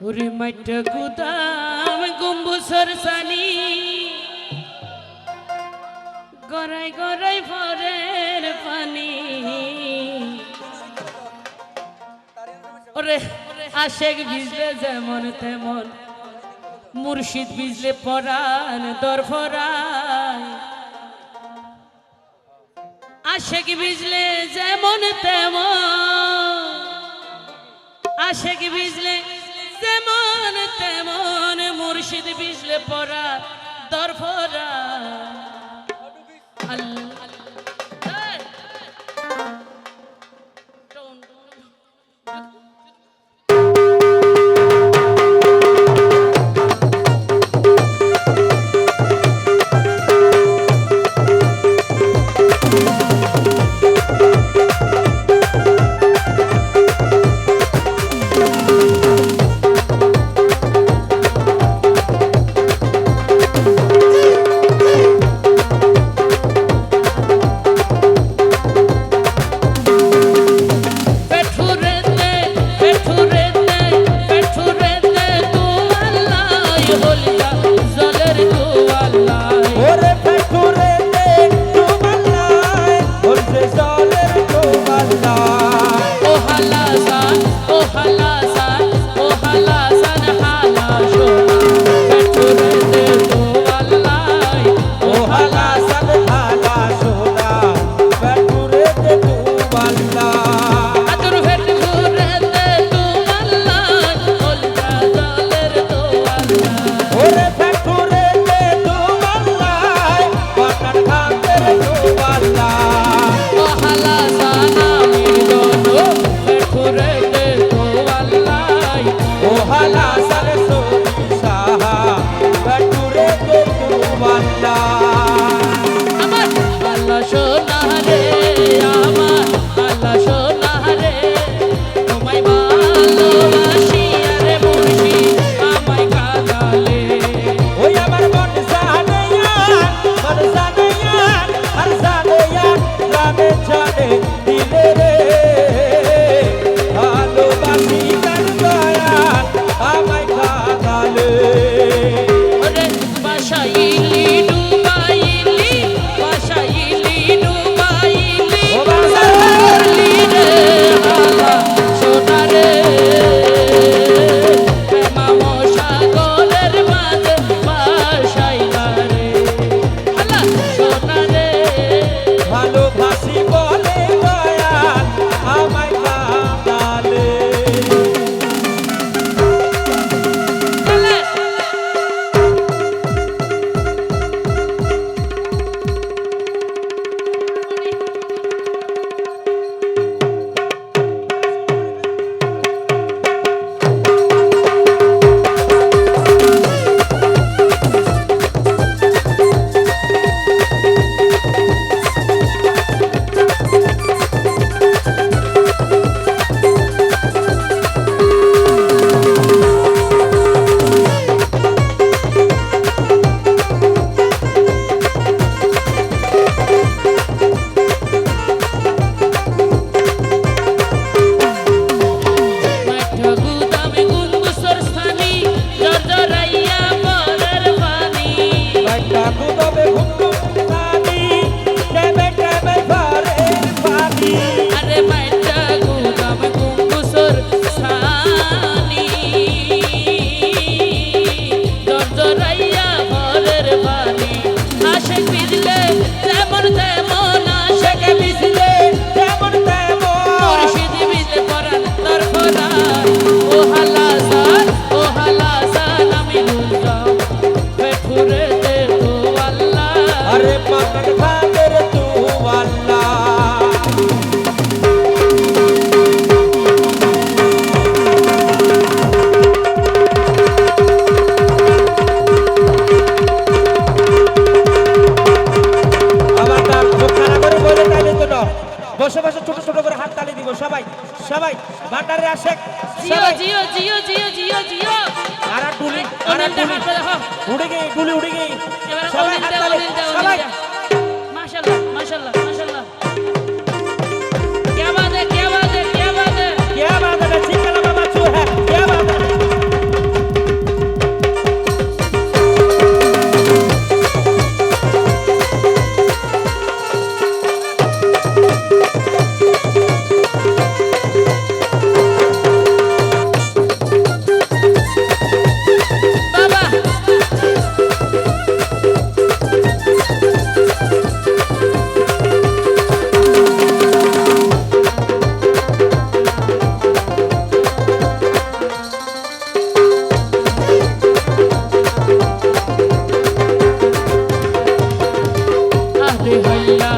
ওরে মাঠ গুদাম গম্বুসর সানি গড়াই গড়াই ভরের পানি। ওরে আশেক ভিজলে যেমন তেমন, মুর্শিদ ভিজলে পরাণ দরফরান আশেক ভিজলে যেমন তেমন, আশেক ভিজলে যেমন তেমন মুর্শিদ বিজলে পড়া দরফরা thank you জানে জানে। সবাই বাটারে আসে জিও জিও জিও জিও জিও জিও। আরা টুলি আরা টুলি উড়ে গই টুলি উড়ে গই সবাই হাত তালে সবাই। মাশাআল্লাহ মাশাআল্লাহ। ganga